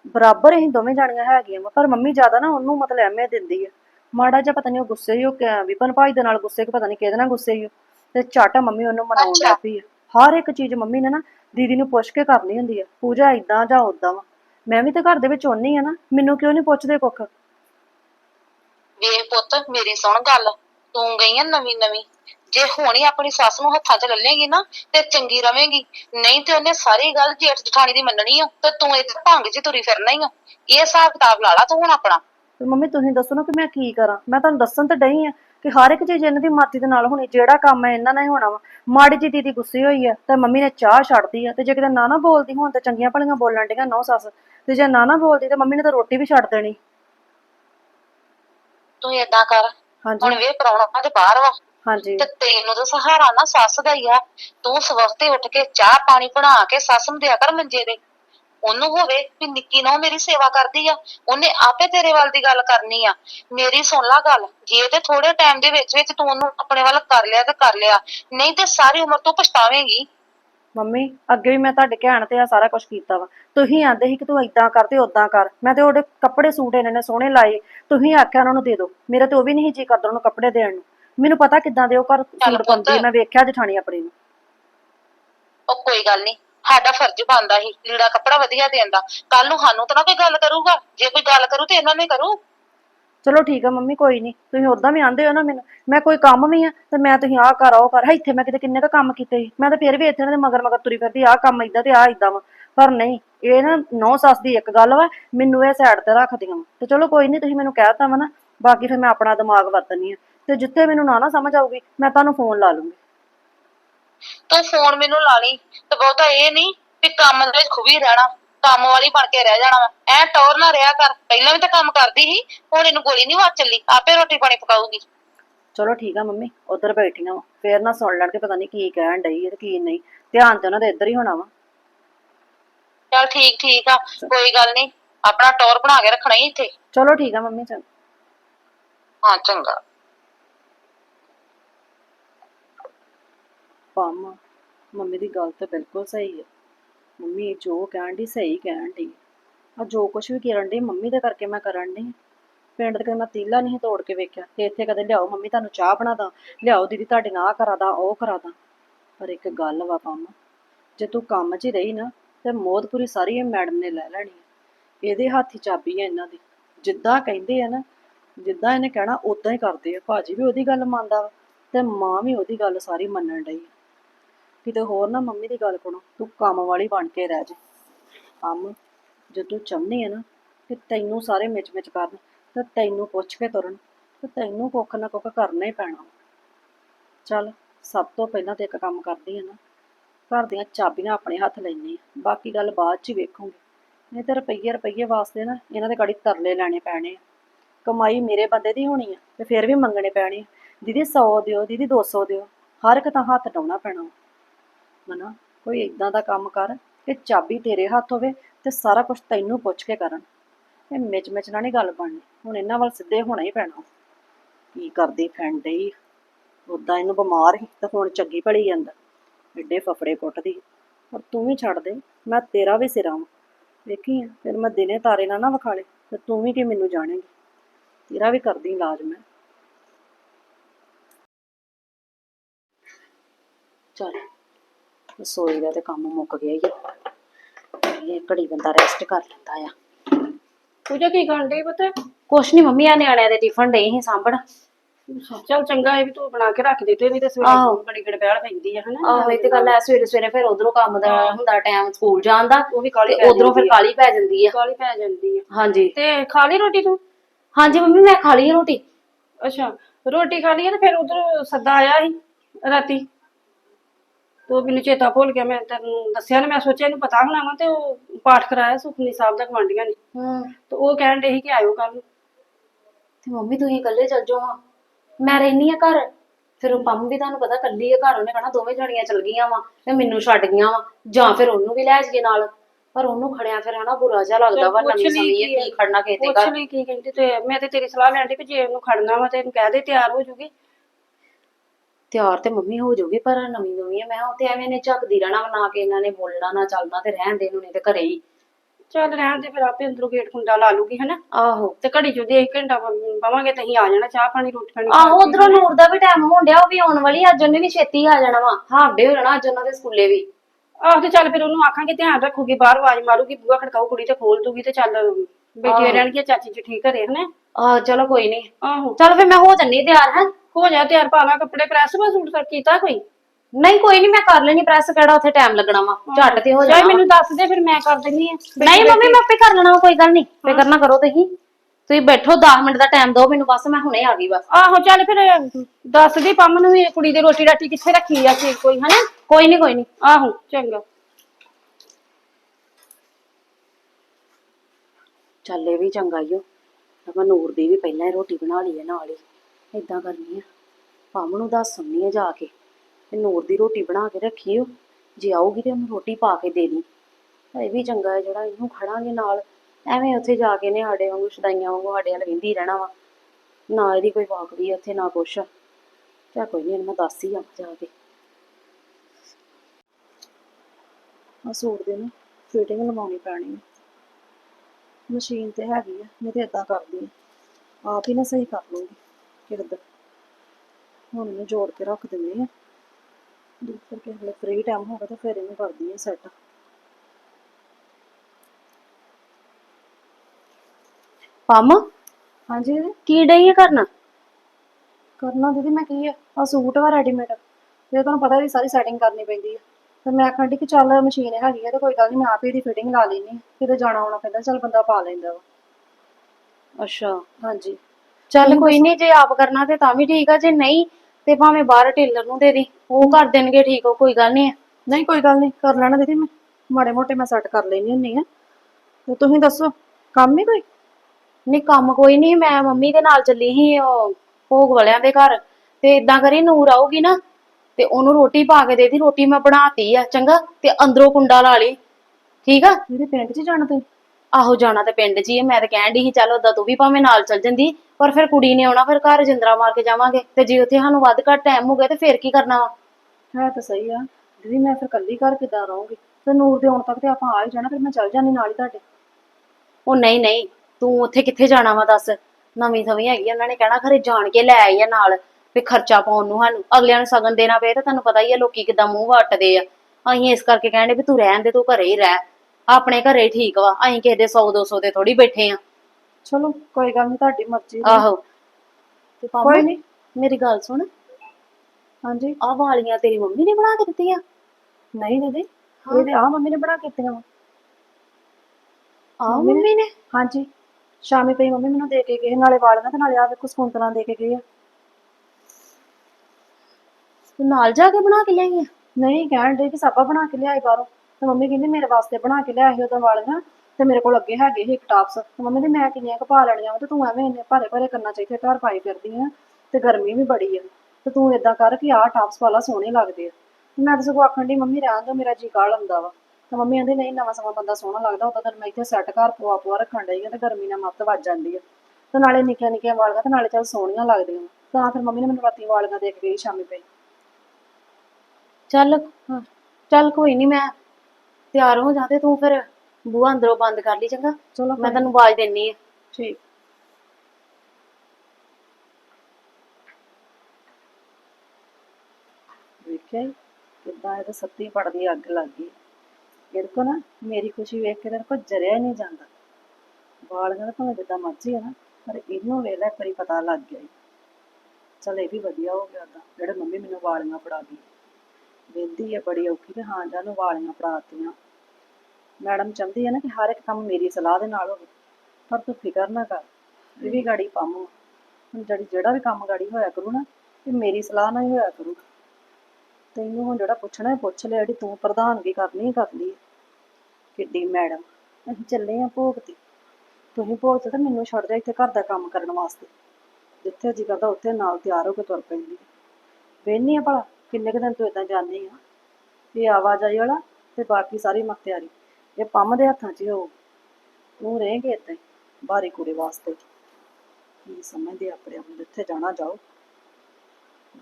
[SPEAKER 2] ਬਰਾਬਰ ਅਸੀਂ ਦੋਵੇਂ ਜਾਣੀਆਂ ਹੈਗੀਆਂ ਵਾ ਪਰ ਮੰਮੀ ਜ਼ਿਆਦਾ ਨਾ ਉਹਨੂੰ ਮਤਲਬ ਅਹਿਮੀਅਤ ਦਿੰਦੀ ਆ। ਮਾੜਾ ਜਿਹਾ ਪਤਾ ਨਹੀਂ ਉਹ ਗੁੱਸੇ ਹੀ ਉਹ ਕਿ- ਵਿਪਨ ਭਾਈ ਦੇ ਨਾਲ ਗੁੱਸੇ ਕਿ ਪਤਾ ਨਹੀਂ ਕਿਹਦੇ ਨਾਲ ਗੁੱਸੇ ਹੀ ਤੇ ਝੱਟ ਮੰਮੀ ਉਹਨੂੰ ਮਨਾਉਣ। ਲੱਗ ਪਈ ਆ। ਹਰ ਇੱਕ ਚੀਜ਼ ਮੰਮੀ ਨੇ ਨਾ ਦੀਦੀ ਨੂੰ ਪੁੱਛ ਕੇ ਕਰਨੀ ਹੁੰਦੀ ਆ ਪੂਜਾ ਇਦਾਂ ਜਾਂ ਉਦਾਂ ਵਾ। ਮੈਂ ਵੀ ਤੇ ਘਰ ਦੇ ਵਿੱਚ ਹੁੰਨੀ ਆ ਨਾ ਮੈਨੂੰ ਕਿਉਂ ਨਹੀਂ ਪੁੱਛਦੇ ਕੁੱਖ?
[SPEAKER 1] ਵੇਖ ਪੁੱਤ ਮੇਰੀ ਸੁਣ ਗੱਲ। ਤੂੰ ਗਈ ਆ ਨਵੀਂ ਨਵੀਂ ਜੇ ਹੁਣੀ ਆਪਣੀ ਸੱਸ ਨੂੰ ਹੱਥਾਂ 'ਚ ਲੱਲੇਗੀ ਨਾ ਤੇ ਚੰਗੀ ਰਵੇਂਗੀ। ਨਹੀਂ ਤੇ ਉਹਨੇ ਸਾਰੀ ਗੱਲ ਜੇਠ ਜਠਾਣੀ ਦੀ ਮੰਨਣੀ ਆ ਤੇ ਤੂੰ ਇੱਥੇ ਭੰਗ 'ਚ ਤੁਰੀ ਫਿਰਨਾ ਹੀ ਆ। ਇਹ ਹਿਸਾਬ ਕਿਤਾਬ ਲਾ ਲਾ ਤੂੰ ਹੁਣ ਆਪਣਾ।
[SPEAKER 2] ਤੇ ਮੰਮੀ ਤੁਸੀਂ ਦੱਸੋ ਨਾ ਕਿ ਮੈਂ ਕੀ ਕਰਾਂ? ਮੈਂ ਤੁਹਾਨੂੰ ਦੱਸਣ ਤੇ ਡਈ ਆ ਕਿ ਹਰ ਇੱਕ ਚੀਜ਼ ਇਹਨਾਂ ਦੀ ਮਰਜ਼ੀ ਦੇ ਨਾਲ ਹੋਣੀ ਜਿਹੜਾ ਕੰਮ ਹੈ ਇਹਨਾਂ ਨਾਲ ਹੀ ਹੋਣਾ ਵਾ। ਮਾੜੀ ਜੀ ਦੀਦੀ ਗੁੱਸੇ ਹੋਈ ਆ ਤੇ ਮੰਮੀ ਨੇ ਚਾਹ ਛੱਡਦੀ ਆ ਤੇ ਜੇ ਕਿਤੇ ਨਾ ਨਾ ਬੋਲਦੀ ਹੁਣ ਤੇ ਚੰਗੀਆਂ ਭਲੀਆਂ ਬੋਲਣ ਡੀਆਂ ਨੌ ਸੱਸ ਤੇ ਜੇ ਨਾ ਨਾ ਬੋਲਦੀ ਤੇ ਮੰਮੀ ਨੇ ਤਾਂ ਰੋਟੀ ਵੀ ਛੱਡ ਦੇਣੀ।
[SPEAKER 1] ਤੂੰ ਏਦਾਂ ਕਰ। ਹੁਣ ਵੇ ਪ੍ਰਾਹੁਣਾ ਤੇ ਬਾਹਰ ਵਾ।
[SPEAKER 2] ਹਾਂਜੀ।
[SPEAKER 1] ਤੇ ਤੈਨੂੰ ਤਾਂ ਸਹਾਰਾ ਨਾ ਸੱਸ ਦਾ ਹੀ ਆ। ਤੂੰ ਸਵਖਤੇ ਉੱਠ ਕੇ ਚਾਹ ਪਾਣੀ ਬਣਾ ਕੇ ਸੱਸ ਨੂੰ ਦਿਆ ਕਰ ਮੰਜੇ ਦੇ ਉਹਨੂੰ ਹੋਵੇ ਵੀ ਨਿੱਕੀ ਨੂੰ ਮੇਰੀ ਸੇਵਾ ਕਰਦੀ ਆ। ਉਹਨੇ ਆਪੇ ਤੇਰੇ ਵੱਲ ਦੀ ਗੱਲ ਕਰਨੀ ਆ। ਮੇਰੀ ਸੁਣ ਲਾ ਗੱਲ। ਜੇ ਤੇ ਥੋੜੇ ਟਾਈਮ ਦੇ ਵਿੱਚ ਵਿੱਚ ਤੂੰ ਉਹਨੂੰ ਆਪਣੇ ਵੱਲ ਕਰ ਲਿਆ ਤੇ ਕਰ ਲਿਆ। ਨਹੀਂ ਤੇ ਸਾਰੀ ਉਮਰ ਤੂੰ ਪਛਤਾਵੇਂਗੀ।
[SPEAKER 2] ਮੰਮੀ ਅੱਗੇ ਵੀ ਮੈਂ ਤੁਹਾਡੇ ਕਹਿਣ ਤੇ ਆ ਸਾਰਾ ਕੁਝ ਕੀਤਾ ਵਾ। ਤੁਸੀਂ ਆਂਦੇ ਸੀ ਕਿ ਤੂੰ ਇਦਾਂ ਕਰ ਤੇ ਉਦਾਂ ਕਰ। ਮੈਂ ਤੇ ਉਹਦੇ ਕੱਪੜੇ ਸੂਟ ਇਹਨਾਂ ਨੇ ਸੋਹਣੇ ਲਾਏ। ਤੁਸੀਂ ਆਖਿਆ ਉਹਨਾਂ ਨੂੰ ਦੇ ਦਿਓ ਮੇਰਾ ਤੇ ਉਹ ਵੀ ਨਹੀਂ ਜੀ ਕਰਦਾ ਉਹਨੂੰ ਕੱਪੜੇ ਦੇਣ ਨੂੰ। ਮੈਨੂੰ ਪਤਾ ਕਿੱਦਾਂ ਦੇ ਉਹ ਘਰ
[SPEAKER 1] ਚੱਲ
[SPEAKER 2] ਸੂਟ ਪਾਉਂਦੀ
[SPEAKER 1] ਪੁੱਤ।
[SPEAKER 2] ਮੈਂ ਵੇਖਿਆ ਜਠਾਣੀ ਆਪਣੀ ਨੂੰ।
[SPEAKER 1] ਉਹ ਕੋਈ ਗੱਲ ਨਹੀਂ ਸਾਡਾ ਫਰਜ਼ ਬਣਦਾ ਸੀ ਲੀੜਾ ਕੱਪੜਾ ਵਧੀਆ ਦੇਣ ਦਾ। ਕੱਲ ਨੂੰ ਸਾਨੂੰ ਤਾਂ ਨਾ ਕੋਈ ਗੱਲ ਕਰੂਗਾ ਜੇ ਕੋਈ ਗੱਲ ਕਰੂ ਤੇ ਇਹਨਾਂ ਨੇ ਕਰੂ।
[SPEAKER 2] ਚਲੋ ਠੀਕ ਆ ਮੰਮੀ ਕੋਈ ਨਹੀਂ ਤੁਸੀਂ ਉਦਾਂ ਵੀ ਆਂਦੇ ਹੋ ਨਾ ਮੈਨੂੰ। ਮੈਂ ਕੋਈ ਕੰਮ ਵੀ ਆ ਤੇ ਮੈਂ ਤੁਸੀਂ ਆਹ ਕਰ ਉਹ ਕਰ ਇੱਥੇ ਮੈਂ ਕਿਤੇ ਕਿੰਨੇ ਕੁ ਕੰਮ ਕੀਤੇ ਸੀ। ਮੈਂ ਤਾਂ ਫਿਰ ਵੀ ਇੱਥੇ ਇਹਨਾਂ ਦੇ ਮਗਰ ਮਗਰ ਤੁਰੀ ਫਿਰਦੀ ਆਹ ਕੰਮ ਇਦਾਂ ਤੇ ਆਹ ਇਦਾਂ ਵਾ। ਪਰ ਨਹੀਂ ਇਹ ਨਾ ਨੌ ਸੱਸ ਦੀ ਇੱਕ ਗੱਲ ਵਾ ਮੈਨੂੰ ਇਹ ਸਾਈਡ ਤੇ ਰੱਖਦੀਆਂ ਵਾ। ਤੇ ਚਲੋ ਕੋਈ ਨਹੀਂ ਤੁਸੀਂ ਮੈਨੂੰ ਕਹਿਤਾ ਵਾ ਨਾ ਬਾਕੀ ਫਿਰ ਮੈਂ ਆਪਣਾ ਦਿਮਾਗ ਵਰਤਨੀ ਆ। ਤੇ ਜਿੱਥੇ ਮੈਨੂੰ ਨਾ ਨਾ ਸਮਝ ਆਊਗੀ ਮੈਂ ਤੁਹਾਨੂੰ ਫੋਨ ਲਾ ਲੂੰਗੀ।
[SPEAKER 1] ਤੂੰ ਫੋਨ ਮੈਨੂੰ ਲਾ ਲਈ ਤੇ ਬਹੁਤਾ ਇਹ ਨਹੀਂ ਵੀ ਕੰਮ ਦੇ ਵਿੱਚ ਖੁਬੀ ਰਹਿਣਾ ਕੰਮ ਵਾਲੀ ਬਣ ਕੇ ਰਹਿ ਜਾਣਾ ਵਾ। ਐ ਟੌਰ ਨਾ ਰਿਹਾ ਕਰ ਪਹਿਲਾਂ ਵੀ ਤਾਂ ਕੰਮ ਕਰਦੀ ਸੀ ਹੁਣ ਇਹਨੂੰ ਗੋਲੀ ਨਹੀਂ ਵੱਜ ਚੱਲੀ ਆਪੇ ਰੋਟੀ ਪਾਣੀ ਪਕਾਊਗੀ।
[SPEAKER 2] ਚਲੋ ਠੀਕ ਆ ਮੰਮੀ ਉਧਰ ਬੈਠੀਆਂ ਵਾ ਫੇਰ ਨਾ ਸੁਣ ਲੈਣ ਕਿ ਪਤਾ ਨਹੀਂ ਕੀ ਕਹਿਣ ਡਈ ਹੈ ਤੇ ਕੀ ਨਹੀਂ। ਧਿਆਨ ਤੇ ਉਹਨਾਂ ਦੇ ਇੱਧਰ ਹੀ ਹੋਣਾ ਵਾ।
[SPEAKER 1] ਚੱਲ ਠੀਕ ਠੀਕ ਆ ਕੋਈ ਗੱਲ ਨਹੀਂ ਆਪਣਾ ਟੌਰ ਬਣਾ ਕੇ ਰੱਖਣਾ ਹੀ ਇੱਥੇ।
[SPEAKER 2] ਚਲੋ ਠੀਕ ਆ ਮੰਮੀ ਚਲ
[SPEAKER 1] ਹਾਂ ਚੰਗਾ।
[SPEAKER 2] ਪਾਮਾ ਮੰਮੀ ਦੀ ਗੱਲ ਤਾਂ ਬਿਲਕੁਲ ਸਹੀ ਹੈ। ਮੰਮੀ, ਜੋ ਕਹਿਣ ਦੀ ਸਹੀ ਕਹਿਣ ਦੀ ਆ ਜੋ ਕੁਛ ਵੀ ਕਰਨ ਦੀ ਮੰਮੀ ਦੇ ਕਰਕੇ ਮੈਂ ਕਰਨ ਦੀ ਪਿੰਡ ਦੇ ਕਦੇ ਮੈਂ ਤੀਲਾ ਨਹੀਂ ਤੋੜ ਕੇ ਵੇਖਿਆ। ਤੇ ਇੱਥੇ ਕਦੇ ਲਿਆਓ, ਮੰਮੀ ਤੁਹਾਨੂੰ ਚਾਹ ਬਣਾ ਦਾਂ। ਲਿਆਓ ਦੀਦੀ, ਤੁਹਾਡੇ ਨਾਲ ਆਹ ਕਰਾ ਦਾਂ, ਉਹ ਕਰਾ ਦਾਂ। ਪਰ ਇੱਕ ਗੱਲ ਵਾ ਪਾਮਾ, ਜੇ ਤੂੰ ਕੰਮ 'ਚ ਹੀ ਰਹੀ ਨਾ, ਤੇ ਮੋਦਪੁਰੀ ਸਾਰੀ ਇਹ ਮੈਡਮ ਨੇ ਲੈ ਲੈਣੀ ਹੈ। ਇਹਦੇ ਹੱਥ ਹੀ ਚਾਬੀ ਹੈ ਇਹਨਾਂ ਦੀ। ਜਿੱਦਾਂ ਕਹਿੰਦੇ ਆ ਨਾ, ਜਿੱਦਾਂ ਇਹਨੇ ਕਹਿਣਾ, ਉਦਾਂ ਹੀ ਕਰਦੇ ਆ। ਭਾਜੀ ਵੀ ਉਹਦੀ ਗੱਲ ਮੰਨਦਾ ਵਾ, ਤੇ ਮਾਂ ਵੀ ਉਹਦੀ ਗੱਲ ਸਾਰੀ ਮੰਨਣ ਡਈ ਕਿਤੇ ਹੋਰ ਨਾ ਮੰਮੀ ਦੀ ਗੱਲ ਸੁਣੋ, ਤੂੰ ਕੰਮ ਵਾਲੀ ਬਣ ਕੇ ਰਹਿ ਜਾ। ਕੰਮ ਜੇ ਤੂੰ ਚਾਹੁੰਦੀ ਹੈ ਨਾ ਕਿ ਤੈਨੂੰ ਸਾਰੇ ਮਿਚ ਮਿਚ ਕਰਨ, ਤੇ ਤੈਨੂੰ ਪੁੱਛ ਕੇ ਤੁਰਨ, ਤੇ ਤੈਨੂੰ ਕੁੱਖ ਨਾ ਕੁੱਖ ਕਰਨਾ ਹੀ ਪੈਣਾ। ਚੱਲ, ਸਭ ਤੋਂ ਪਹਿਲਾਂ ਤੇ ਇੱਕ ਕੰਮ ਕਰਦੀ ਹੈ ਨਾ, ਘਰ ਦੀਆਂ ਚਾਬੀਆਂ ਆਪਣੇ ਹੱਥ ਲੈਣੀ ਬਾਕੀ ਗੱਲ ਬਾਅਦ ਚ ਹੀ ਵੇਖੂੰਗੀ। ਨਹੀਂ ਤੇ ਰੁਪਈਏ ਰੁਪਈਏ ਵਾਸਤੇ ਨਾ ਇਹਨਾਂ ਦੇ ਗਾੜੀ ਤਰਲੇ ਲੈਣੇ ਪੈਣੇ ਆ। ਕਮਾਈ ਮੇਰੇ ਬੰਦੇ ਦੀ ਹੋਣੀ ਆ, ਤੇ ਫਿਰ ਵੀ ਮੰਗਣੇ ਪੈਣੇ ਆ। ਦੀਦੀ 100 ਦਿਓ, ਦੀਦੀ 200 ਦਿਓ, ਹਰ ਇੱਕ ਤਾਂ ਹੱਥ ਡਾਉਣਾ ਪੈਣਾ। ਵਾ। ਹਨਾ ਕੋਈ ਇਦਾਂ ਦਾ ਕੰਮ ਕਰ ਕਿ ਚਾਬੀ ਤੇਰੇ ਹੱਥ ਹੋਵੇ ਤੇ ਸਾਰਾ ਕੁਝ ਤੈਨੂੰ ਪੁੱਛ ਕੇ ਕਰਨ। ਇਹ ਮਿਚ ਮਿਚ ਨਾਲ ਨਹੀਂ ਗੱਲ ਬਣਨੀ ਹੁਣ ਇਹਨਾਂ ਵੱਲ ਸਿੱਧੇ ਹੋਣਾ ਹੀ ਪੈਣਾ। ਕੀ ਕਰਦੀ ਫੈਂਡ ਡਈ? ਉਦਾਂ ਇਹਨੂੰ ਬਿਮਾਰ ਸੀ ਤੇ ਹੁਣ ਚੰਗੀ ਭਲੀ ਜਾਂਦਾ ਐਡੇ ਫਫੜੇ ਕੁੱਟਦੀ। ਪਰ ਤੂੰ ਵੀ ਛੱਡ ਦੇ ਮੈਂ ਤੇਰਾ ਵੀ ਸਿਰਾਂ ਵਾਂ ਵੇਖੀ ਆ, ਫਿਰ ਮੈਂ ਦਿਨੇ ਤਾਰੇ ਨਾ ਨਾ ਵਿਖਾਲੇ ਤੇ ਤੂੰ ਵੀ ਕਿ ਮੈਨੂੰ ਜਾਣੇਗੀ? ਤੇਰਾ ਵੀ ਕਰਦੀ ਇਲਾਜ ਮੈਂ। ਚਲ। ਰਸੋਈ ਦਾ ਤੇ ਕੰਮ ਮੁੱਕ ਗਿਆ ਹੀ ਆ। ਇਹ ਘੜੀ ਬੰਦਾ ਰੈਸਟ ਕਰ ਲੈਂਦਾ ਆ।
[SPEAKER 3] ਪੂਜਾ ਕੀ ਕਰਨ ਡਈ ਪੁੱਤ?
[SPEAKER 2] ਕੁਛ ਨਹੀਂ ਮੰਮੀ ਆ ਨਿਆਣਿਆਂ ਦੇ ਟਿਫਨ ਡੇ ਹੀ ਸਾਂਭਣ।
[SPEAKER 3] ਚੱਲ ਚੰਗਾ ਹੈ ਵੀ ਤੂੰ ਬਣਾ ਕੇ ਰੱਖ ਦਿੱਤੇ ਨਹੀਂ ਤੇ
[SPEAKER 2] ਆਹੋ।
[SPEAKER 3] ਸਵੇਰੇ ਬੜੀ ਗੜਬੜ ਪੈਂਦੀ ਹੈ ਹਨਾ?
[SPEAKER 2] ਆਹੋ ਇਹ ਤੇ ਗੱਲ ਐ ਸਵੇਰੇ ਸਵੇਰੇ ਫਿਰ ਉਧਰੋਂ ਕੰਮ ਦਾ ਹੁੰਦਾ ਟਾਈਮ ਸਕੂਲ ਜਾਣ ਦਾ
[SPEAKER 3] ਉਹ ਵੀ ਕਾਲੀ
[SPEAKER 2] ਤੇ ਉਧਰੋਂ ਫਿਰ ਕਾਲੀ ਪੈ ਜਾਂਦੀ ਆ।
[SPEAKER 3] ਕਾਲੀ ਪੈ ਜਾਂਦੀ ਹੈ
[SPEAKER 2] ਹਾਂਜੀ।
[SPEAKER 3] ਤੇ ਖਾ ਲਈ ਰੋਟੀ ਤੂੰ?
[SPEAKER 2] ਹਾਂਜੀ ਮੰਮੀ ਮੈਂ ਖਾ ਲਈ ਆ ਰੋਟੀ।
[SPEAKER 3] ਅੱਛਾ ਰੋਟੀ ਖਾ ਲਈ ਹੈ ਤੇ ਫਿਰ ਉਧਰ ਸੱਦਾ ਆਇਆ ਸੀ ਰਾਤੀ? ਤੋ ਮੈਨੂੰ ਚੇਤਾ ਭੁੱਲ ਗਿਆ ਮੈਂ ਤੈਨੂੰ ਦੱਸਿਆ ਨਾ ਮੈਂ ਸੋਚਿਆ ਇਹਨੂੰ ਪਤਾ ਹੋਣਾ ਵਾ ਤੇ ਉਹ ਪਾਠ ਕਰਾਇਆ ਸੁਖਨੀ ਸਾਹਿਬ ਦਾ ਗਵਾਂਢੀਆਂ ਨੇ।
[SPEAKER 2] ਹੂੰ।
[SPEAKER 3] ਤੇ ਉਹ ਕਹਿਣ ਡੇ ਸੀ ਕਿ ਆਇਓ ਕੱਲ
[SPEAKER 4] ਤੇ ਮੰਮੀ ਤੁਸੀਂ ਇਕੱਲੇ ਚੱਲ ਜਾਓ ਹਾਂ। ਮੈਂ ਰਹਿਨੀ ਆ ਘਰ। ਫਿਰ ਉਹ ਪੰਮ ਵੀ ਤੁਹਾਨੂੰ ਪਤਾ ਕੱਲੀ ਆ ਘਰ ਉਹਨੇ ਕਹਣਾ ਦੋਵੇਂ ਜਣੀਆਂ ਚਲ ਗਈਆਂ ਵਾ ਤੇ ਮੈਨੂੰ ਛੱਡ ਗਈਆਂ ਵਾ। ਜਾਂ ਫਿਰ ਉਹਨੂੰ ਵੀ ਲੈ ਜਾਈਏ ਨਾਲ। ਪਰ ਉਹਨੂੰ ਖੜਿਆ ਫਿਰ ਹਨਾ ਬੁਰਾ ਜਿਹਾ ਲੱਗਦਾ ਵਾ ਨਵੀਂ ਸਮੀ
[SPEAKER 3] ਕੀ
[SPEAKER 4] ਕੀ ਖੜਨਾ ਦੇ
[SPEAKER 3] ਪੁੱਛ
[SPEAKER 4] ਘਰ।
[SPEAKER 3] ਲਈ ਕੀ ਕਹਿੰਦੀ ਤੇ ਮੈਂ ਤੇ ਤੇਰੀ ਸਲਾਹ ਲੈਣ ਦੀ ਕਿ ਜੇ ਉਹਨੂੰ ਖੜਨਾ ਵਾ ਤੇ ਇਹਨੂੰ ਕਹਿ ਦੇ ਤਿਆਰ ਹੋ ਜੂਗੀ।
[SPEAKER 4] ਤਿਆਰ ਤੇ ਮੰਮੀ ਹੋ ਜਾਊਗੀ ਪਰ ਨਵੀਂ ਨਵੀਂ ਆ ਮੈਂ ਕਿਹਾ ਉਹ ਤੇ ਐਵੇਂ ਨੇ ਝੱਕਦੀ ਰਹਿਣਾ ਵਾ, ਨਾ ਕਿ ਇਹਨਾਂ ਨੇ ਬੋਲਣਾ ਨਾ ਚੱਲਣਾ ਤੇ ਰਹਿਣ ਦੇ ਨੂੰ ਨਹੀਂ ਤੇ ਘਰੇ ਹੀ।
[SPEAKER 3] ਚੱਲ ਰਹਿਣ ਦੇ ਫਿਰ ਆਪੇ ਅੰਦਰੋਂ ਗੇਟ ਕੁੰਡਾ ਲਾ ਲੂਗੀ ਹਨਾ?
[SPEAKER 4] ਆਹੋ।
[SPEAKER 3] ਤੇ ਘੜੀ ਚੋਂ ਦੇਖ ਘੰਟਾ ਬਵਾਂਗੇ ਤੇ ਅਸੀਂ ਆ ਜਾਣਾ ਚਾਹ ਪਾਣੀ ਰੋਟੀ ਪਾਣੀ ਖਾ
[SPEAKER 4] ਆਹੋ
[SPEAKER 3] ਕੇ।
[SPEAKER 4] ਉਧਰੋਂ ਨੂਰ ਦਾ ਵੀ ਟਾਈਮ ਹੋਣ ਡਿਆ ਉਹ ਵੀ ਆਉਣ ਵਾਲੀ ਅੱਜ ਉਹਨੇ ਵੀ ਛੇਤੀ ਆ ਜਾਣਾ ਵਾ ਹਾਫ ਡੇ ਹੋ ਜਾਣਾ ਅੱਜ ਉਹਨਾਂ ਦੇ ਸਕੂਲੇ ਵੀ।
[SPEAKER 3] ਆਹ ਤੇ ਚੱਲ ਫਿਰ ਉਹਨੂੰ ਆਖਾਂਗੇ ਧਿਆਨ ਰੱਖੂਗੀ ਬਾਹਰ ਆਵਾਜ਼ ਮਾਰੂਗੀ ਬੂਹਾ ਖੜਕਾਊ ਕੁੜੀ ਤੇ ਖੋਲ ਦੂਗੀ ਤੇ ਚੱਲ ਬੈਠੇ ਰਹਿਣਗੇ ਚਾਚੀ ਜੀ ਠੀਕ ਘਰੇ ਹਨਾ?
[SPEAKER 4] ਆਹ ਚਲੋ ਕੋਈ ਨਹੀਂ
[SPEAKER 3] ਆਹੋ।
[SPEAKER 4] ਚਲ ਫਿਰ ਮੈਂ ਹੋ ਜੰਨੀ ਤਿਆਰ ਹੈ?
[SPEAKER 3] ਹੋ ਜਾ ਤਿਆਰ ਪਾ ਲਾ ਕੱਪੜੇ ਪ੍ਰੈਸ ਮੈਂ ਸੂਟ ਕਰ ਕੀਤਾ ਕੋਈ?
[SPEAKER 4] ਨਹੀਂ ਕੋਈ ਨਹੀਂ ਮੈਂ ਕਰ ਲੈਣੀ ਪ੍ਰੈਸ ਕਿਹੜਾ ਉੱਥੇ ਟਾਈਮ ਲੱਗਣਾ ਵਾ। ਝੱਟ ਤੇ ਹੋ
[SPEAKER 3] ਚਾਹੇ
[SPEAKER 4] ਜਾਣਾ।
[SPEAKER 3] ਮੈਨੂੰ ਦੱਸ ਦੇ ਫਿਰ ਮੈਂ ਕਰ ਦਿੰਨੀ ਆ।
[SPEAKER 4] ਨਹੀਂ ਮੰਮੀ ਮੈਂ ਆਪੇ ਕਰ ਲੈਣਾ ਕੋਈ ਗੱਲ ਨਹੀਂ ਫਿਕਰ ਨਾ ਕਰੋ ਤੁਸੀਂ। ਤੁਸੀਂ ਬੈਠੋ 10 ਮਿੰਟ ਦਾ ਟਾਈਮ ਦਿਓ ਮੈਨੂੰ ਬਸ ਮੈਂ ਹੁਣੇ ਆ ਗਈ ਬਸ।
[SPEAKER 3] ਆਹੋ ਚੱਲ ਫਿਰ ਦੱਸ ਦੀ ਪੰਮ ਨੂੰ ਵੀ ਕੁੜੀ ਦੀ ਰੋਟੀ ਰਾਟੀ ਕਿੱਥੇ ਰੱਖੀ ਆ ਕੋਈ ਹਨਾ?
[SPEAKER 4] ਕੋਈ ਨਹੀਂ ਕੋਈ ਨਹੀਂ
[SPEAKER 3] ਆਹੋ ਚੰਗਾ।
[SPEAKER 4] ਚੱਲ ਇਹ ਵੀ ਚੰਗਾ ਈ ਓ। ਮੈਂ ਨੂਰ ਦੀ ਵੀ ਪਹਿਲਾਂ ਹੀ ਰੋਟੀ ਬਣਾ ਲਈ ਹੈ ਨਾਲ ਹੀ। ਏਦਾਂ ਕਰਨੀ ਆ। ਪਾਮ ਨੂੰ ਦੱਸ ਸੁਣਨੀ ਆ ਜਾ ਕੇ। ਤੇ ਨੂਰ ਦੀ ਰੋਟੀ ਬਣਾ ਕੇ ਰੱਖੀਓ ਜੇ ਆਊਗੀ ਤੇ ਉਹਨੂੰ ਰੋਟੀ ਪਾ ਕੇ ਦੇ ਦੀ। ਇਹ ਵੀ ਚੰਗਾ ਹੈ ਜਿਹੜਾ ਇਹਨੂੰ ਖੜਾਂਗੇ ਨਾਲ। ਐਵੇਂ ਉੱਥੇ ਜਾ ਕੇ ਨੇ ਸਾਡੇ ਵਾਂਗੂ ਸ਼ਦਾਈਆਂ ਵਾਂਗੂ ਸਾਡੇ ਨਾਲ ਵੇਂਦੀ ਰਹਿਣਾ ਵਾ। ਨਾ ਇਹਦੀ ਕੋਈ ਵਾਕਵੀ ਉੱਥੇ ਨਾ ਕੁਛ। ਚਾ ਕੋਈ ਨਹੀਂ ਮੈਂ ਦੱਸ ਹੀ ਆ ਜਾ ਕੇ। ਆ ਸੂਟ ਦੇ ਨਾ ਫਿਟਿੰਗ ਲਵਾਉਣੀ ਪੈਣੀ ਹੈ ਮਸ਼ੀਨ ਤੇ ਹੈਗੀ ਆ ਮੈਂ ਤੇ ਏਦਾਂ ਕਰਦੀ ਆ। ਆਪ ਹੀ ਨਾ ਸਹੀ ਕਰ ਲੂੰਗੀ ਕਿਰਦ ਹੁਣ ਇਹਨੂੰ ਜੋੜ ਕੇ ਰੱਖ ਦਿੰਦੀ ਆ। ਦੂਸਰ ਕੇ ਹਲੇ ਫ੍ਰੀ ਟਾਈਮ ਹੋਗਾ ਤਾਂ ਫਿਰ ਇਹਨੂੰ ਕਰਦੀ ਆ ਸੈੱਟ ਪੰਮ ਹਾਂਜੀ ਦੀਦੀ? ਕੀ ਡਈ ਆ ਕਰਨਾ? ਕਰਨਾ ਦੀਦੀ ਮੈਂ ਕੀ ਆ? ਆ ਸੂਟ ਵਾ ਰੈਡੀਮੇਡ ਤੇ ਤੁਹਾਨੂੰ ਪਤਾ ਇਹਦੀ ਸਾਰੀ ਸੈਟਿੰਗ ਕਰਨੀ ਪੈਂਦੀ ਆ। ਤੇ ਮੈਂ ਆਖਣ ਡਈ ਕਿ ਚੱਲ ਮਸ਼ੀਨ ਹੈਗੀ ਆ ਤੇ ਕੋਈ ਗੱਲ ਨਹੀਂ ਮੈਂ ਆਪ ਹੀ ਇਹਦੀ ਫਿਟਿੰਗ ਲਾ ਲੈਣੀ ਕਿਤੇ ਜਾਣਾ ਆਉਣਾ ਪੈਂਦਾ ਚੱਲ ਬੰਦਾ ਪਾ ਲੈਂਦਾ ਵਾ। ਅੱਛਾ। ਹਾਂਜੀ। ਚੱਲ ਕੋਈ ਨਹੀਂ ਜੇ ਆਪ ਕਰਨਾ ਤੇ ਤਾਂ ਵੀ ਠੀਕ ਆ ਜੇ ਨਹੀਂ ਤੇ ਭਾਵੇਂ ਬਾਹਰ ਟੇਲਰ ਨੂੰ ਦੇ ਦੀ ਉਹ ਕਰ ਦੇਣਗੇ ਠੀਕ ਉਹ ਕੋਈ ਗੱਲ ਨਹੀਂ ਨਹੀਂ ਕੋਈ ਗੱਲ ਨਹੀਂ ਕਰ ਲੈਣਾ ਦੀਦੀ ਮੈਂ। ਮਾੜੇ ਮੋਟੇ ਮੈਂ ਸੈੱਟ ਕਰ ਲੈਣੀ ਹੁੰਨੀ ਆ ਤੇ ਤੁਸੀਂ ਦੱਸੋ ਕੰਮ ਹੀ ਕੋਈ? ਨਹੀਂ ਕੰਮ ਕੋਈ ਨਹੀਂ ਮੈਂ ਮੰਮੀ ਦੇ ਨਾਲ ਚੱਲੀ ਸੀ ਉਹ ਭੋਗ ਵਾਲਿਆਂ ਦੇ ਘਰ। ਤੇ ਇਦਾਂ ਕਰੀ ਨੂਰ ਆਊਗੀ ਨਾ ਤੇ ਉਹਨੂੰ ਰੋਟੀ ਪਾ ਕੇ ਦੇ ਦੀ ਰੋਟੀ ਮੈਂ ਬਣਾਤੀ ਆ ਚੰਗਾ ਤੇ ਅੰਦਰੋਂ ਕੁੰਡਾ ਲਾ ਲਈ। ਠੀਕ ਆ? ਜਿਹੜੇ ਪਿੰਡ 'ਚ ਜਾਣਾ ਤੂੰ? ਆਹੋ ਜਾਣਾ ਤੇ ਪਿੰਡ 'ਚ ਹੀ ਆ ਮੈਂ ਤਾਂ ਕਹਿਣ ਦੀ ਸੀ ਚੱਲ ਓਦਾਂ ਤੂੰ ਵੀ ਭਾਵੇਂ ਨਾਲ ਚੱਲ ਜਾਂਦੀ ਪਰ ਫਿਰ ਕੁੜੀ ਨੇ ਆਉਣਾ ਫਿਰ ਘਰ ਜਿੰਦਰਾ ਮਾਰ ਕੇ ਜਾਵਾਂਗੇ ਤੇ ਜੇ ਉੱਥੇ ਸਾਨੂੰ ਵੱਧ ਘੱਟ ਟਾਈਮ ਹੋ ਗਿਆ ਤੇ ਫਿਰ ਕੀ ਕਰਨਾ ਵਾ? ਹੈ ਤਾਂ ਸਹੀ ਆ ਦੀਦੀ ਮੈਂ ਫਿਰ ਕੱਲੀ ਘਰ ਕਿੱਦਾਂ ਰਹੂੰਗੀ? ਤੇ ਨੂਰ ਦੇ ਆਉਣ ਤੱਕ ਤੇ ਆਪਾਂ ਆ ਹੀ ਜਾਣਾ ਫਿਰ ਮੈਂ ਚੱਲ ਜਾਣੀ ਨਾਲ ਹੀ ਤੁਹਾਡੇ। ਉਹ ਨਹੀਂ ਨਹੀਂ ਤੂੰ ਉੱਥੇ ਕਿੱਥੇ ਜਾਣਾ ਵਾ ਦੱਸ? ਨਵੀਂ ਸਵੀਂ ਹੈਗੀ ਆ, ਉਹਨਾਂ ਨੇ ਕਹਿਣਾ ਖਰੇ ਜਾਣ ਕੇ ਲੈ ਆਈ ਆ ਨਾਲ। ਵੀ ਖਰਚਾ ਪਾਉਣ ਨੂੰ ਸਾਨੂੰ। ਅਗਲਿਆਂ ਨੂੰ ਸਗਨ ਦੇਣਾ ਪਏ ਤਾਂ ਤੁਹਾਨੂੰ ਪਤਾ ਹੀ ਆ ਲੋਕੀ ਕਿਦਾਂ ਮੂੰਹ ਵੱਟਦੇ ਆ। ਅਸੀਂ ਇਸ ਕਰਕੇ ਕਹਿੰਦੇ ਵੀ ਤੂੰ ਰਹਿਣ ਦੇ ਤੂੰ ਘਰੇ ਹੀ ਰਹਿ। ਆਪਣੇ ਘਰੇ ਹੀ ਠੀਕ ਵਾ ਅਸੀਂ ਕਿਸੇ ਦੇ 100 200 ਤੇ ਥੋੜੀ ਬੈਠੇ ਆ।
[SPEAKER 2] ਚਲੋ ਕੋਈ ਗੱਲ ਨਹੀਂ ਤੁਹਾਡੀ ਮਰਜ਼ੀ।
[SPEAKER 4] ਆਹੋ। ਤੇ ਪਾਪਾ
[SPEAKER 2] ਕੋਈ ਨੀ।
[SPEAKER 4] ਮੇਰੀ ਗੱਲ ਸੁਣ।
[SPEAKER 2] ਹਾਂਜੀ।
[SPEAKER 4] ਆਹ ਵਾਲੀਆਂ ਤੇਰੀ ਮੰਮੀ ਨੇ ਬਣਾ ਕੇ ਦਿੱਤੀਆਂ?
[SPEAKER 2] ਨਹੀਂ ਦੀਦੀ ਇਹ ਤੇ ਆ ਮੰਮੀ ਨੇ ਬਣਾ ਕੇ ਦਿੱਤੀਆਂ ਵਾ।
[SPEAKER 4] ਆਹ ਮੰਮੀ ਨੇ
[SPEAKER 2] ਹਾਂਜੀ। ਸ਼ਾਮੀ ਪਈ ਮੰਮੀ ਮੈਨੂੰ ਦੇ ਕੇ ਗਏ ਨਾਲੇ ਵਾਲੀਆਂ ਤੇ ਨਾਲੇ ਆ ਵੇਖੋ ਸਕੁੰਤਲਾਂ ਦੇ ਕੇ ਗਏ ਆ।
[SPEAKER 4] ਤੂੰ ਨਾਲ ਜਾ ਕੇ ਬਣਾ ਕੇ ਲਿਆਈ ਆ?
[SPEAKER 2] ਨਹੀਂ, ਕਹਿਣ ਦੇ ਕਿ ਸਾਬਾ ਬਣਾ ਕੇ ਲਿਆਏ ਬਾਹਰੋਂ। ਤੇ ਮੰਮੀ ਕਹਿੰਦੀ ਮੇਰੇ ਵਾਸਤੇ ਬਣਾ ਕੇ ਲਿਆਏ ਸੀ ਵਾਲੀਆਂ, ਤੇ ਮੇਰੇ ਕੋਲ ਅੱਗੇ ਹੈਗੇ ਸੀ ਟਾਪਸ। ਮੰਮੀ ਨੇ ਮੈਂ ਕਿੰਨੀਆਂ ਕੁ ਪਾ ਲੈਣੀਆਂ ਵਾ, ਤੇ ਤੂੰ ਐਵੇਂ ਇੰਨੇ ਭਾਰੇ ਭਾਰੇ ਕਰਨਾ ਚਾਹੀਦੇ ਘਰ ਪਾਈ ਫਿਰਦੀ ਆ, ਤੇ ਗਰਮੀ ਵੀ ਬੜੀ ਆ। ਤੇ ਤੂੰ ਏਦਾਂ ਕਰ ਕਿ ਆਹ ਟਾਪਸ ਵਾਲਾ ਸੋਹਣੇ ਲੱਗਦੇ ਆ। ਤੇ ਮੈਂ ਤਾਂ ਸਗੋਂ ਆਖਣ ਦੀ ਮੰਮੀ ਰਹਿਣ ਦੋ ਮੇਰਾ ਜੀ ਕਾਲ ਹੁੰਦਾ ਵਾ। ਤੇ ਮੰਮੀ ਕਹਿੰਦੀ, ਨਹੀਂ, ਨਵਾਂ ਸਮਾਂ ਬੰਦਾ ਸੋਹਣਾ ਲੱਗਦਾ, ਉਦੋਂ ਤਾਂ ਮੈਂ ਇੱਥੇ ਸੈੱਟ ਘਰ ਪਵਾ ਪਵਾ ਰੱਖਣ ਡਈ ਆ, ਤੇ ਗਰਮੀ ਨਾਲ ਮੱਤ ਵੱਜ ਜਾਂਦੀ ਆ। ਤੇ ਨਾਲੇ ਨਿੱਕੀਆਂ ਨਿੱਕੀਆਂ ਵਾਲੀਆਂ ਤੇ ਨਾਲੇ ਚੱਲ ਸੋਹਣੀਆਂ ਲੱਗਦੀਆਂ। ਤਾਂ ਫਿਰ ਮੰਮੀ ਨੇ ਮੈਨੂੰ ਰਾਤੀ ਵਾਲੀਆਂ ਦੇ ਕੇ ਗਈ ਸ਼ਾਮੀ ਪਈ।
[SPEAKER 4] ਚੱਲ ਚੱਲ ਕੋਈ ਨਹੀਂ ਮੈਂ ਤਿਆਰ ਹੋ ਜਾ ਤੇ ਤੂੰ ਫਿਰ ਬੂਹਾ ਅੰਦਰੋਂ ਬੰਦ ਕਰ ਲਈ ਚੰਗਾ।
[SPEAKER 2] ਚਲੋ
[SPEAKER 4] ਮੈਂ ਤੈਨੂੰ ਆਵਾਜ਼ ਦੇਣੀ ਆ।
[SPEAKER 2] ਠੀਕ। ਵੇਖਿਆ? ਕਿੱਦਾਂ ਇਹਦੇ ਸੱਤੀ ਪੜਦੀ ਅੱਗ ਲੱਗ ਗਈ। ਇਹਦੇ ਕੋ ਨਾ ਮੇਰੀ ਖੁਸ਼ੀ ਵੇਖ ਕੇ ਇਹਦੇ ਕੋ ਜਰਿਆ ਨਹੀਂ ਜਾਂਦਾ। ਵਾਲੀਆਂ ਤਾਂ ਭਾਵੇਂ ਜਿੱਦਾਂ ਮਰਜ਼ੀ ਆ ਨਾ ਪਰ ਇਹਨੂੰ ਵੇਖ ਲੈ ਵਾਰੀ ਪਤਾ ਲੱਗ ਗਿਆ। ਚੱਲ ਇਹ ਵੀ ਵਧੀਆ ਹੋ ਗਿਆ ਤਾਂ ਜਿਹੜੇ ਮੰਮੀ ਮੈਨੂੰ ਵਾਲੀਆਂ ਫੜਾ ਗਈ ਵੇਂਦੀ ਆ ਬੜੀ ਔਖੀ ਤੇ ਹਾਂ ਜਾਨੂੰ ਵਾਲੀਆਂ ਫੜਾਤੀਆਂ ਮੈਡਮ ਚਾਹੁੰਦੀ ਹੈ ਨਾ ਕਿ ਹਰ ਇੱਕ ਕੰਮ ਮੇਰੀ ਸਲਾਹ ਦੇ ਨਾਲ ਹੋਵੇ। ਪਰ ਤੂੰ ਫਿਕਰ ਨਾ ਕਰ, ਇਹ ਵੀ ਗਾੜੀ ਪੰਮ ਹੁਣ ਜਿਹੜੀ ਜਿਹੜਾ ਵੀ ਕੰਮ ਗਾੜੀ ਹੋਇਆ ਕਰੂ ਨਾ, ਇਹ ਮੇਰੀ ਸਲਾਹ ਨਾਲ ਹੀ ਹੋਇਆ ਕਰੂ। ਤੈਨੂੰ ਹੁਣ ਜਿਹੜਾ ਪੁੱਛਣਾ ਹੈ ਪੁੱਛ ਲਿਆ ਜਿਹੜੀ ਤੂੰ ਪ੍ਰਧਾਨਗੀ ਕਰਨੀ ਹੈ ਕਰ ਲਈ ਕਿੱਡੀ ਮੈਡਮ, ਅਸੀਂ ਚੱਲੇ ਆ ਭੋਗ ਤੇ। ਤੁਸੀਂ ਭੋਗ ਤੇ ਤਾਂ ਮੈਨੂੰ ਛੱਡ ਜਾ ਇੱਥੇ ਘਰ ਦਾ ਕੰਮ ਕਰਨ ਵਾਸਤੇ। ਜਿੱਥੇ ਜੀ ਕਰਦਾ ਉੱਥੇ ਨਾਲ ਤਿਆਰ ਹੋ ਕੇ ਤੁਰ ਪੈਂਦੀ। ਵੇਹਨੀ ਆ ਭਲਾ? ਕਿੰਨੇ ਕੁ ਦਿਨ ਤੂੰ ਇਦਾਂ ਜਾਂਦੀ ਆ। ਇਹ ਆਵਾਜਾਈ ਵਾਲਾ ਤੇ ਬਾਕੀ ਸਾਰੀ ਮਖਤਿਆਰੀ। ਇਹ ਪੰਮ ਦੇ ਹੱਥਾਂ 'ਚ ਹੀ ਹੋਊ। ਤੂੰ ਰਹੇਂਗੇ ਏਦਾਂ ਬਾਹਰੀ ਬਾਰੀ ਕੁੜੀ ਵਾਸਤੇ। ਕੀ ਸਮਝਦੇ ਆਪਣੇ ਆਪ ਨੂੰ? ਜਿੱਥੇ ਜਾਣਾ ਜਾਓ।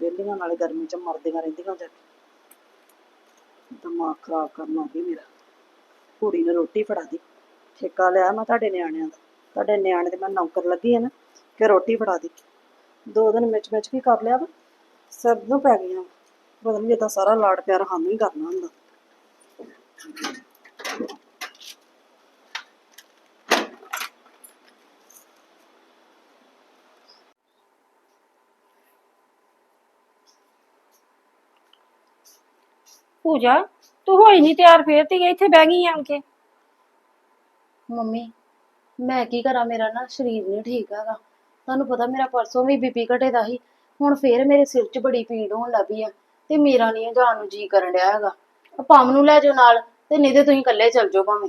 [SPEAKER 2] ਵਿਹਲੀਆਂ ਨਾਲ ਗਰਮੀ 'ਚ ਮਰਦੀਆਂ ਰਹਿੰਦੀਆਂ ਜਾ ਕੇ। ਦਿਮਾਗ ਖਰਾਬ ਕਰਨ ਲੱਗੀ ਮੇਰਾ। ਕੁੜੀ ਨੇ ਰੋਟੀ ਫੜਾ ਦੀ ਠੇਕਾ ਲਿਆ ਮੈਂ ਤੁਹਾਡੇ ਨਿਆਣਿਆਂ ਦਾ। ਤੁਹਾਡੇ ਨਿਆਣੇ ਦੇ ਮੈਂ ਨੌਕਰ ਲੱਗੀ ਆ ਨਾ, ਕਿ ਰੋਟੀ ਫੜਾ ਦੀ ਦੋ ਦਿਨ ਵਿੱਚ ਵਿੱਚ ਕੀ ਕਰ ਲਿਆ ਵਾ। ਸਭ ਨੂੰ ਪੈ ਗਈਆਂ। ਪਤਾ ਨਹੀਂ ਤਾਂ ਸਾਰਾ ਲਾਡ ਪਿਆਰ ਸਾਨੂੰ ਹੀ ਕਰਨਾ ਹੁੰਦਾ।
[SPEAKER 3] ਪੂਜਾ ਤੂੰ ਹੋਈ ਨਹੀਂ ਤਿਆਰ ਫੇਰ ਤੇ ਇੱਥੇ ਬਹਿ ਗਈ ਆਣ ਕੇ।
[SPEAKER 4] ਮੰਮੀ ਮੈਂ ਕੀ ਕਰਾਂ? ਮੇਰਾ ਨਾ ਸਰੀਰ ਨਹੀਂ ਠੀਕ ਹੈਗਾ। ਤੁਹਾਨੂੰ ਪਤਾ ਮੇਰਾ ਪਰਸੋਂ ਵੀ ਬੀਪੀ ਘਟੇ ਦਾ ਸੀ। ਹੁਣ ਫੇਰ ਮੇਰੇ ਸਿਰ 'ਚ ਬੜੀ ਪੀੜ ਹੋਣ ਲੱਗ ਪਈ ਆ। ਤੇ ਮੇਰਾ ਨਹੀਂ ਜਾਣ ਨੂੰ ਜੀ ਕਰਨ ਡਿਆ ਹੈਗਾ। ਆ ਪੰਮ ਨੂੰ ਲੈ ਜਾਓ ਨਾਲ ਤੇ ਨਹੀਂ ਤੇ ਤੁਸੀਂ ਇਕੱਲੇ ਚੱਲ ਜਾਓ ਭਾਵੇਂ।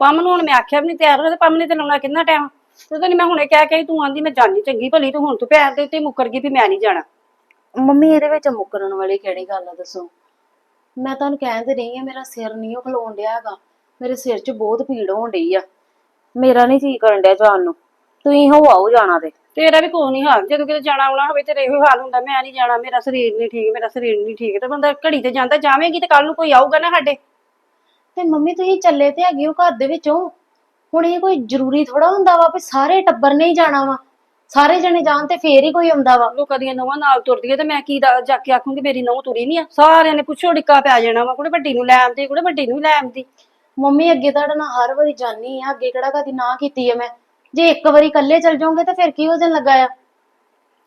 [SPEAKER 3] ਪੰਮ ਨੂੰ ਹੁਣ ਮੈਂ ਆਖਿਆ ਵੀ ਨਹੀਂ ਤਿਆਰ ਹੋ ਤੇ ਪੰਮ ਨੇ ਤੇ ਲਾਉਣਾ ਕਿੰਨਾ ਟਾਈਮ ਤੇ ਨਹੀਂ ਮੈਂ ਹੁਣੇ ਕਹਿ ਕੇ ਤੂੰ ਆਂਦੀ ਮੈਂ ਜਾਣੀ ਚੰਗੀ ਭਲੀ ਤੂੰ ਹੁਣ ਤੂੰ ਪੈਰ ਦੇ ਉੱਤੇ ਮੁੱਕਰ ਗਈ ਵੀ ਮੈਂ ਨਹੀਂ ਜਾਣਾ।
[SPEAKER 4] ਮੰਮੀ ਇਹਦੇ ਵਿੱਚ ਮੁੱਕਰਨ ਵਾਲੀ ਕਿਹੜੀ ਗੱਲ ਆ ਦੱਸੋ? ਮੈਂ ਤੁਹਾਨੂੰ ਕਹਿਣ ਤੇ ਰਹੀ ਆ ਮੇਰਾ ਸਿਰ ਨਹੀਂ ਉਹ ਖਲੋਣ ਡਿਆ ਹੈਗਾ। ਮੇਰੇ ਸਿਰ 'ਚ ਬਹੁਤ ਪੀੜ ਹੋਣ ਡਈ ਆ। ਮੇਰਾ ਨਹੀਂ ਜੀ ਕਰਨ ਡਿਆ ਜਾਣ ਨੂੰ। ਤੁਸੀਂ ਹੋ ਆਓ ਜਾਣਾ ਤੇ।
[SPEAKER 3] ਤੇਰਾ ਵੀ ਕੋਈ ਨਹੀਂ ਹਾਲ ਜਦੋਂ ਕਿਤੇ ਜਾਣਾ ਆਉਣਾ ਹੋਵੇ ਤੇਰਾ ਇਹੋ ਹਾਲ ਹੁੰਦਾ ਮੈਂ ਨਹੀਂ ਜਾਣਾ ਮੇਰਾ ਸਰੀਰ ਨਹੀਂ ਠੀਕ ਮੇਰਾ ਸਰੀਰ ਨਹੀਂ ਠੀਕ ਤੇ ਬੰਦਾ ਘੜੀ ਤੇ ਜਾਂਦਾ ਜਾਵੇਂਗੀ ਤੇ ਕੱਲ ਨੂੰ ਕੋਈ ਆਊਗਾ ਨਾ ਸਾਡੇ।
[SPEAKER 4] ਤੇ ਮੰਮੀ ਤੁਸੀਂ ਚੱਲੇ ਤੇ ਹੈਗੇ ਹੋ ਘਰ ਦੇ ਵਿੱਚੋਂ ਹੁਣ ਇਹ ਕੋਈ ਜ਼ਰੂਰੀ ਥੋੜਾ ਹੁੰਦਾ ਵਾ ਵੀ ਸਾਰੇ ਟੱਬਰ ਨੇ ਹੀ ਜਾਣਾ ਵਾ ਸਾਰੇ ਜਣੇ ਜਾਣ ਤੇ ਫੇਰ ਹੀ ਕੋਈ ਆਉਂਦਾ ਵਾ।
[SPEAKER 3] ਲੋਕਾਂ ਦੀਆਂ ਨਵਾਂ ਨਾਲ ਤੁਰਦੀਆਂ ਤੇ ਮੈਂ ਕੀ ਜਾ ਕੇ ਆਖੂੰਗੀ ਮੇਰੀ ਨਹੁੰ ਤੁਰੀ ਨਹੀਂ ਆ ਸਾਰਿਆਂ ਨੇ ਪੁੱਛੋ ਡਿੱਕਾ ਪੈ ਜਾਣਾ ਵਾ ਕੁੜੇ ਵੱਡੀ ਨੂੰ ਲੈ ਆਉਂਦੀ ਕੁੜੇ ਵੱਡੀ ਨੂੰ ਲੈ ਆਉਂਦੀ।
[SPEAKER 4] ਮੰਮੀ ਅੱਗੇ ਤੁਹਾਡੇ ਨਾਲ ਹਰ ਵਾਰੀ ਜਾਨੀ ਆ ਅੱਗੇ ਕਿਹੜਾ ਕਦੀ ਨਾ ਕੀਤੀ ਆ ਮੈਂ। ਜੇ ਇੱਕ ਵਾਰੀ ਇਕੱਲੇ ਚੱਲ ਜਾਓਗੇ ਤੇ ਫਿਰ ਕੀ ਹੋ ਜਾਣ ਲੱਗਾ ਆ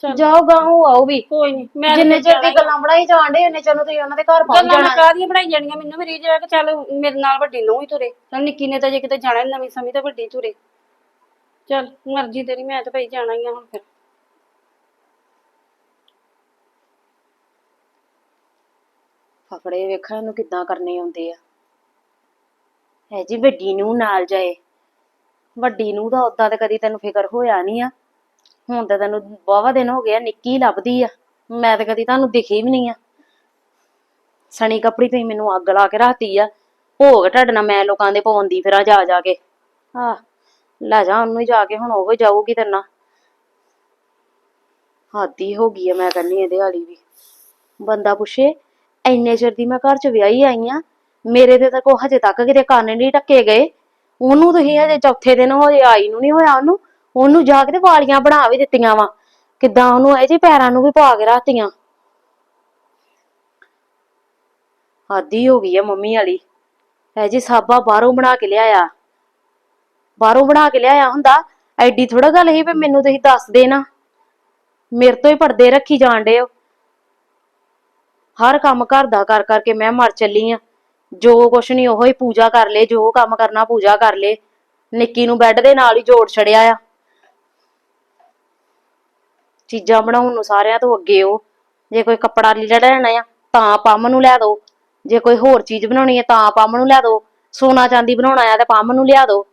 [SPEAKER 4] ਜਾਓ ਗਾਹੋ ਆਓ ਵੀ।
[SPEAKER 3] ਕੋਈ ਨਹੀਂ ਮੈਂ
[SPEAKER 4] ਜਿੰਨੇ ਚਿਰ ਦੀ ਗੱਲਾਂ ਬਣਾਈ ਜਾਣ ਡੇ ਉਹਨੇ ਚਿਰ ਨੂੰ ਤੁਸੀਂ ਉਹਨਾਂ ਦੇ ਘਰ ਪਹੁੰਚ
[SPEAKER 3] ਗੱਲਾਂ
[SPEAKER 4] ਜਾਣਾ।
[SPEAKER 3] ਕਾਹਦੀਆਂ ਬਣਾਈ ਜਾਣੀਆਂ? ਮੈਨੂੰ ਰੀਝ ਹੈ ਕਿ ਚੱਲ ਮੇਰੇ ਨਾਲ ਵੱਡੀ ਨੂੰ ਹੀ ਤੁਰੇ। ਚੱਲ ਨਿੱਕੀ ਨੇ ਤਾਂ ਜੇ ਕਿਤੇ ਜਾਣਾ ਨਵੀਂ ਸਮੀ ਤਾਂ ਵੱਡੀ ਤੁਰੇ। ਚੱਲ ਮਰਜ਼ੀ ਤੇਰੀ ਮੈਂ ਤਾਂ ਭਈ ਜਾਣਾ ਹੀ ਆ ਹੁਣ ਫਿਰ।
[SPEAKER 4] ਫਫੜੇ ਵੇਖਾਂ ਇਹਨੂੰ ਕਿੱਦਾਂ ਕਰਨੇ ਆਉਂਦੇ ਆ। ਹੈ ਜੀ ਵੱਡੀ ਨੂੰ ਨਾਲ ਜਾਏ। ਵੱਡੀ ਨੂੰ ਤਾਂ ਉਦਾਂ ਤੇ ਕਦੀ ਤੈਨੂੰ ਫਿਕਰ ਹੋਇਆ ਨਹੀਂ ਆ। ਹੁਣ ਤਾਂ ਤੈਨੂੰ ਵਾਹਵਾ ਦਿਨ ਹੋ ਗਿਆ, ਨਿੱਕੀ ਲੱਭਦੀ ਆ। ਮੈਂ ਤਾਂ ਕਦੀ ਤੁਹਾਨੂੰ ਦਿਖੀ ਵੀ ਨਹੀਂ ਆ। ਸਣੀ ਕੱਪੜੀ ਤੇ ਮੈਨੂੰ ਅੱਗ ਲਾ ਕੇ ਰੱਖਤੀ ਆ। ਭੋਗ ਤੁਹਾਡੇ ਨਾਲ ਮੈਂ ਲੋਕਾਂ ਦੇ ਪਾਉਂਦੀ ਫਿਰਾਂ ਜਾ ਜਾ ਕੇ। ਆ ਲੈ ਜਾ ਉਹਨੂੰ ਹੀ ਜਾ ਕੇ, ਹੁਣ ਉਹ ਹੀ ਜਾਊਗੀ ਤੇਰੇ ਨਾਲ। ਹਾਦੀ ਹੋ ਗਈ ਆ ਮੈਂ ਕਹਿੰਨੀ ਇਹਦੇ ਵਾਲੀ ਵੀ। ਬੰਦਾ ਪੁੱਛੇ, ਇੰਨੇ ਚਿਰ ਦੀ ਮੈਂ ਘਰ ਚ ਵਿਆਹੀ ਆਈ ਆ? ਮੇਰੇ ਤੇ ਤਾਂ ਕੋ ਹਜੇ ਤੱਕ ਕਿਤੇ ਕੰਨ ਨਹੀਂ ਟੱਕੇ ਗਏ। ਉਹਨੂੰ ਤੁਸੀਂ ਹਜੇ ਚੌਥੇ ਦਿਨ ਹੋਏ ਆਈ ਨੂੰ ਨਹੀਂ ਹੋਇਆ ਉਹਨੂੰ ਉਹਨੂੰ ਜਾ ਕੇ ਤੇ ਵਾਲੀਆਂ ਬਣਾ ਵੀ ਦਿੱਤੀਆਂ ਵਾ। ਕਿੱਦਾਂ ਉਹਨੂੰ ਇਹ ਜੀ ਪੈਰਾਂ ਨੂੰ ਵੀ ਪਾ ਕੇ ਰੱਖਤੀਆਂ। ਆਦੀ ਹੋ ਗਈ ਆ ਮੰਮੀ ਵਾਲੀ। ਇਹ ਜੀ ਸਾਬਾ ਬਾਹਰੋਂ ਬਣਾ ਕੇ ਲਿਆਇਆ। ਬਾਹਰੋਂ ਬਣਾ ਕੇ ਲਿਆਇਆ ਹੁੰਦਾ। ਐਡੀ ਥੋੜਾ ਗੱਲ ਸੀ ਵੀ ਮੈਨੂੰ ਤੁਸੀਂ ਦੱਸ ਨਾ ਮੇਰੇ ਤੋਂ ਹੀ ਪਰਦੇ ਰੱਖੀ ਜਾਣ ਡੇ ਹੋ। ਹਰ ਕੰਮ ਘਰ ਦਾ ਕਰ ਕਰਕੇ ਮੈਂ ਮਰ ਚੱਲੀ ਆ। ਜੋ ਕੁਛ ਨਹੀਂ ਉਹੋ ਹੀ ਪੂਜਾ ਕਰ ਲੇ, ਜੋ ਕੰਮ ਕਰਨਾ ਪੂਜਾ ਕਰ ਲੇ। ਨਿੱਕੀ ਨੂੰ ਬੈੱਡ ਦੇ ਨਾਲ ਹੀ ਜੋੜ ਛੜਿਆ ਆ। ਚੀਜ਼ਾਂ ਬਣਾਉਣ ਨੂੰ ਸਾਰਿਆਂ ਤੋਂ ਅੱਗੇ ਉਹ। ਜੇ ਕੋਈ ਕੱਪੜਾ ਲੀੜਾ ਲੈਣਾ ਆ, ਤਾਂ ਪੰਮ ਨੂੰ ਲੈ ਦੋ। ਜੇ ਕੋਈ ਹੋਰ ਚੀਜ਼ ਬਣਾਉਣੀ ਆ, ਤਾਂ ਪੰਮ ਨੂੰ ਲੈ ਦੋ। ਸੋਨਾ ਚਾਂਦੀ ਬਣਾਉਣਾ ਆ, ਤੇ ਪੰਮ ਨੂੰ ਲਿਆ ਦੋ।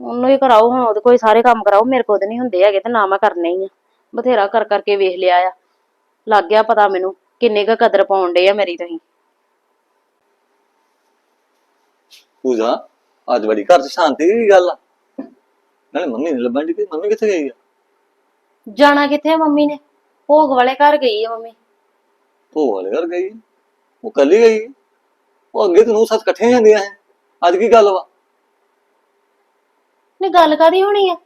[SPEAKER 4] ਉਹਨੂੰ ਹੀ ਕਰਾਓ ਹੁਣ, ਉਹਦੇ ਕੋਈ ਸਾਰੇ ਕੰਮ ਕਰਾਓ। ਮੇਰੇ ਕੋਲ ਤੇ ਨਹੀਂ ਹੁੰਦੇ ਹੈਗੇ, ਤੇ ਨਾ ਮੈਂ ਕਰਨੇ ਹੀ ਆ। ਬਥੇਰਾ ਕਰ ਕਰਕੇ ਵੇਖ ਲਿਆ ਆ। ਲੱਗ ਗਿਆ ਪਤਾ ਮੈਨੂੰ, ਕਿੰਨੇ ਕੁ ਕਦਰ ਪਾਉਣ ਡੇ ਆ ਮੇਰੀ ਤੁਸੀਂ।
[SPEAKER 5] ਪੂਜਾ ਅੱਜ ਬੜੀ ਘਰ ਚ ਸ਼ਾਂਤੀ ਦੀ ਗੱਲ ਆ। ਨਾਲੇ ਮੰਮੀ ਨਹੀਂ ਲੱਭਣ ਦੀ ਮੰਮੀ ਕਿੱਥੇ ਗਈ ਆ?
[SPEAKER 4] ਜਾਣਾ ਕਿੱਥੇ ਆ ਮੰਮੀ ਨੇ? ਭੋਗ ਵਾਲੇ ਘਰ ਗਈ ਆ ਮੰਮੀ।
[SPEAKER 5] ਉਹ ਵਾਲੇ ਘਰ ਗਈ? ਉਹ ਕੱਲੀ ਗਈ? ਉਹ ਅੱਗੇ ਤੈਨੂੰ ਸੱਤ ਇਕੱਠੇ ਜਾਂਦੀਆਂ ਹੈ ਅੱਜ ਕੀ ਗੱਲ ਵਾ?
[SPEAKER 4] ਨੇ ਗੱਲ ਕਾਦੀ ਹੋਣੀ ਆ?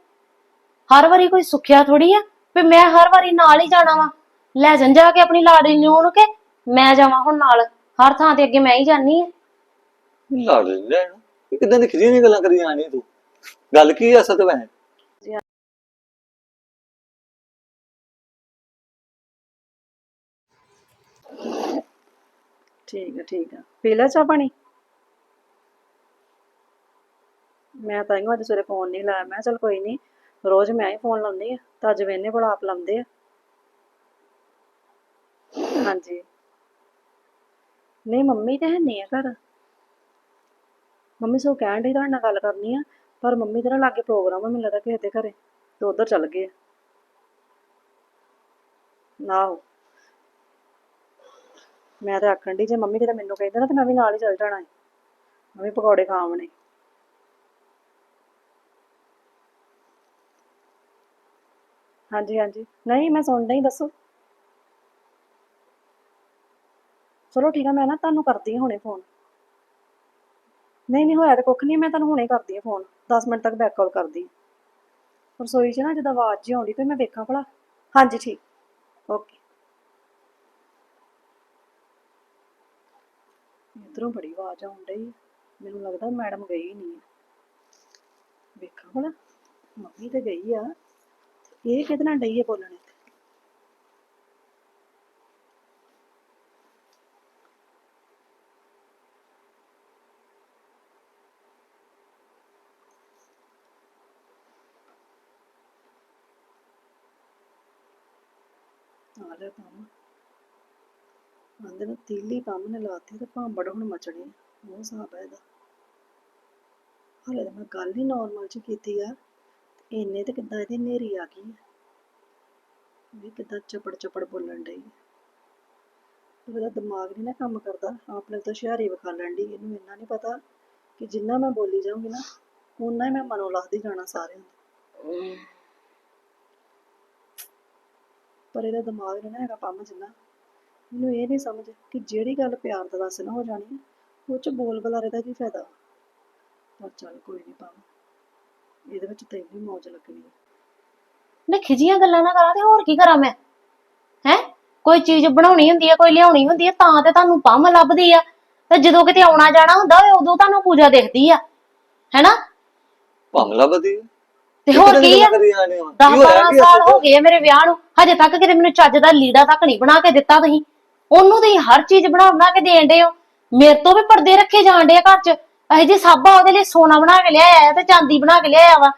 [SPEAKER 4] ਹਰ ਵਾਰੀ ਕੋਈ ਸੁੱਖਿਆ ਥੋੜੀ ਆ ਵੀ ਮੈਂ ਹਰ ਵਾਰੀ ਨਾਲ ਹੀ ਜਾਣਾ ਵਾ। ਲੈ ਜਾਣ ਜਾ ਕੇ ਆਪਣੀ ਲਾੜੀ ਨੂੰ ਉਹਨੂੰ ਕੇ ਮੈਂ ਜਾਵਾਂ ਹੁਣ ਨਾਲ। ਹਰ ਥਾਂ ਤੇ ਅੱਗੇ ਮੈਂ ਹੀ ਜਾਨੀ ਆ।
[SPEAKER 5] ਲੜ ਲੈਣ ਇਹ ਕਿਦਾਂ ਦੀ ਖਿਜੀਆਂ ਨੀ ਗੱਲਾਂ ਕਰੀ ਜਾਣੀ ਤੂੰ? ਗੱਲ ਕੀ ਐ ਅਸਲ ਤੇ ਵੈਸੇ
[SPEAKER 2] ਠੀਕ ਹੈ ਠੀਕ ਹੈ ਪੀ ਲੈ ਚਾਹ ਪਾਣੀ? ਮੈਂ ਤਾਂ ਅੱਜ ਸਵੇਰੇ ਫੋਨ ਨਹੀਂ ਲਾਇਆ। ਮੈਂ ਚਲ ਕੋਈ ਨਹੀਂ ਰੋਜ਼ ਮੈਂ ਹੀ ਫੋਨ ਲਾਉਂਦੀ ਆ। ਤਾਂ ਅੱਜ ਵੇਨੇ ਬੜਾ ਆਪ ਲਾਉਂਦੇ ਆ। ਹਾਂਜੀ। ਨਹੀਂ ਮੰਮੀ ਤੇ ਹੈ ਨਹੀਂ ਆ ਘਰ। ਮੰਮੀ ਸੋ ਕਹਿਣ ਡਈ ਤੁਹਾਡੇ ਨਾਲ ਗੱਲ ਕਰਨੀ ਆ, ਪਰ ਮੰਮੀ ਤੇਰਾ ਲਾਗੇ ਪ੍ਰੋਗਰਾਮ ਆ, ਮੈਨੂੰ ਲੱਗਦਾ ਕਿਸੇ ਦੇ ਘਰੇ, ਤੇ ਉਧਰ ਚੱਲ ਗਏ ਆ। ਨਾ ਮੈਂ ਤਾਂ ਆਖਣ ਡਈ, ਜੇ ਮੰਮੀ ਕਿਤੇ ਮੈਨੂੰ ਕਹਿੰਦੇ ਨਾ, ਤੇ ਮੈਂ ਵੀ ਨਾਲ ਹੀ ਚੱਲ ਜਾਣਾ ਹੈ ਮੈਂ ਵੀ ਪਕੌੜੇ ਖਾਵਣੇ। ਹਾਂਜੀ ਹਾਂਜੀ। ਨਹੀਂ, ਮੈਂ ਸੁਣਦਾ ਹੀ ਦੱਸੋ। ਚਲੋ ਠੀਕ ਆ, ਮੈਂ ਨਾ ਤੁਹਾਨੂੰ ਕਰਦੀ ਹਾਂ ਹੁਣੇ ਫੋਨ ਨਹੀਂ ਨਹੀਂ, ਹੋਇਆ ਤਾਂ ਕੁੱਖ ਨਹੀਂ, ਮੈਂ ਤੁਹਾਨੂੰ ਹੁਣੇ ਕਰਦੀ ਹਾਂ ਫੋਨ 10 ਮਿੰਟ ਤੱਕ ਬੈਕ ਕਾਲ ਕਰਦੀ ਰਸੋਈ 'ਚ ਨਾ ਜਦੋਂ ਆਵਾਜ਼ ਜਿਹੀ ਆਉਂਦੀ, ਤੇ ਮੈਂ ਵੇਖਾਂ ਭਲਾ। ਹਾਂਜੀ, ਠੀਕ। ਓਕੇ ਇਧਰੋਂ ਬੜੀ ਆਵਾਜ਼ ਆਉਣ ਡਈ ਮੈਨੂੰ ਲੱਗਦਾ ਮੈਡਮ ਗਈ ਨਹੀਂ ਵੇਖਾਂ ਭਲਾ। ਮੰਮੀ ਤੇ ਗਈ ਆ। ਇਹ ਕਿਹਦੇ ਨਾਲ ਡਈ ਹੈ ਬੋਲਣ? ਇੱਥੇ ਕੰਮ। ਆਂਦੇ ਨੇ ਤੀਲੀ ਕੰਮ ਨੇ ਲਾਤੀ ਤੇ ਭਾਂਬੜ ਹੁਣ ਮਚਣੀ ਉਹ ਹਿਸਾਬ ਹੈ ਇਹਦਾ। ਹਾਲੇ ਤਾਂ ਮੈਂ ਗੱਲ ਹੀ ਨਾਰਮਲ ਚ ਕੀਤੀ ਆ। ਇੰਨੇ ਤੇ ਕਿੱਦਾਂ ਇਹਦੀ ਨੇਰੀ ਆ ਗਈ ਵੀ ਕਿੱਦਾਂ ਚਪੜ ਚਪੜ ਬੋਲਣ ਡਈ ਉਹਦਾ ਦਿਮਾਗ ਨਹੀਂ ਨਾ ਕੰਮ ਕਰਦਾ। ਆਪਣੇ ਤਾਂ ਹੁਸ਼ਿਆਰੀ ਵਿਖਾ ਲੈਣ ਡਈ। ਇਹਨੂੰ ਇੰਨਾ ਨਹੀਂ ਪਤਾ ਕਿ ਜਿੰਨਾ ਮੈਂ ਬੋਲੀ ਜਾਊਂਗੀ ਨਾ, ਓਨਾ ਹੀ ਮੈਂ ਮਨੋਂ ਲੱਥਦੀ ਜਾਣਾ ਸਾਰਿਆਂ ਦਾ ਪਰ ਇਹਦਾ ਦਿਮਾਗ ਨਹੀਂ ਨਾ ਹੈਗਾ ਪੰਮ ਜਿੰਨਾ। ਮੈਨੂੰ ਇਹ ਨਹੀਂ ਸਮਝ ਕਿ ਜਿਹੜੀ ਗੱਲ ਪਿਆਰ ਦਾ ਦੱਸ ਨਾ ਹੋ ਜਾਣੀ ਉਹ ਚ ਬੋਲ ਬਲਾਰੇ ਦਾ ਕੀ ਫਾਇਦਾ? ਪਰ ਚੱਲ ਕੋਈ ਨਹੀਂ ਪੰਮ ਇਹਦੇ ਵਿੱਚ ਤੈਨੂੰ ਮੌਜ ਲੱਗਣੀ ਹੈ
[SPEAKER 4] ਮੈਂ ਖਿਜੀਆਂ ਗੱਲਾਂ ਨਾ ਕਰਾਂ ਤੇ ਹੋਰ ਕੀ ਕਰਾਂ ਮੈਂ? ਹੈ? ਕੋਈ ਚੀਜ਼ ਬਣਾਉਣੀ ਹੁੰਦੀ ਹੈ ਕੋਈ ਲਿਆਉਣੀ ਹੁੰਦੀ ਹੈ ਤਾਂ ਤੇ ਤੁਹਾਨੂੰ ਪੰਮ ਲੱਭਦੀ ਆ। ਤੇ ਜਦੋਂ ਕਿਤੇ ਆਉਣਾ ਜਾਣਾ ਹੁੰਦਾ ਹੋਵੇ ਉਦੋਂ ਤੁਹਾਨੂੰ ਪੂਜਾ ਦਿਖਦੀ ਆ। ਹੈਨਾ?
[SPEAKER 5] ਭਮਲਾ ਬਦੀ
[SPEAKER 4] ਤੇ ਹੋਰ ਕੀ ਆ?
[SPEAKER 5] ਕਦੀ ਆਣੇ
[SPEAKER 4] 10 12 ਸਾਲ ਹੋ ਗਏ ਆ ਮੇਰੇ ਵਿਆਹ ਨੂੰ। ਹਜੇ ਤੱਕ ਕਿਤੇ ਮੈਨੂੰ ਚੱਜ ਦਾ ਲੀੜਾ ਤੱਕ ਨਹੀਂ ਬਣਾ ਕੇ ਦਿੱਤਾ ਤੁਸੀਂ। ਉਹਨੂੰ ਤੁਸੀਂ ਹਰ ਚੀਜ਼ ਬਣਾ ਬਣਾ ਕੇ ਦੇਣ ਦੇ ਹੋ। ਮੇਰੇ ਤੋਂ ਵੀ ਪਰਦੇ ਰੱਖੇ ਜਾਣ ਡੇ ਆ ਘਰ 'ਚ। ਇਹ ਜੇ ਸਾਬਾ ਉਹਦੇ ਲਈ ਸੋਨਾ ਬਣਾ ਕੇ ਲਿਆਇਆ ਆ ਤੇ ਚਾਂਦੀ ਬਣਾ ਕੇ ਲਿਆਇਆ ਵਾ।